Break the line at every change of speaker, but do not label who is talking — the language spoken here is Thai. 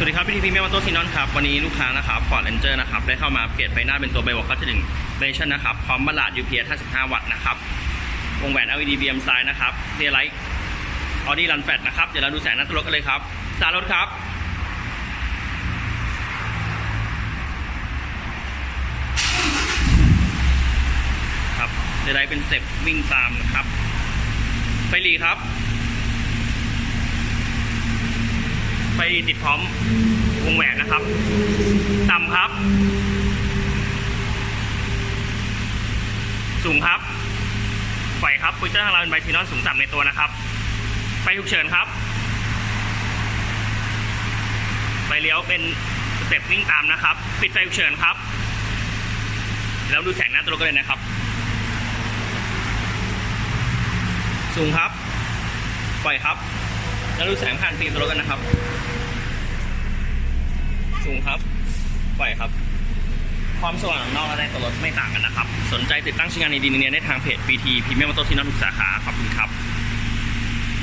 สวัสดีครับพี่ทีพีเมียมาโตซีนอนครับ วันนี้ลูกค้านะครับฟอร์ดเรนเจอร์นะครับ ได้เข้ามาเปลี่ยนไฟหน้าเป็นตัวไบวอลคัสถึงเบชั่นนะครับ พร้อมบัลลาด UPS 55 วัตต์นะครับ วงแหวน LED BM ซ้ายนะครับเรียไลท์ออดี้รันแฟตนะครับ เดี๋ยวเราดูแสงหน้าตัวรถกันเลยครับสารรถครับครับเดี๋ยวไลท์เป็นสเต็ปวิ่งตามนะครับไฟหลีครับ ไฟติดพร้อมวงแหวนนะครับ ต่ำครับ สูงครับไฟครับปุ้ยเตอร์ทางเราเป็นไบซีนอนสูงต่ำในตัวนะครับ ไฟฉุกเฉินครับ ไฟเลี้ยวเป็นสเต็ปวิ่งตามนะครับ ปิดไฟฉุกเฉินครับ แล้วดูแสงหน้าตัวรถกันเลยนะครับ สูงครับปล่อยครับ แล้วดูแสงผ่านฟิล์มตัวรถกันนะครับ สูงครับปล่อยครับ ความสว่างนอกและในตัวรถไม่ต่างกันนะครับ สนใจติดตั้งชิ้นงานดีๆเนียได้ทางเพจ BT พรีเมียมมอเตอร์ที่นอทุกสาขาขอบคุณครับ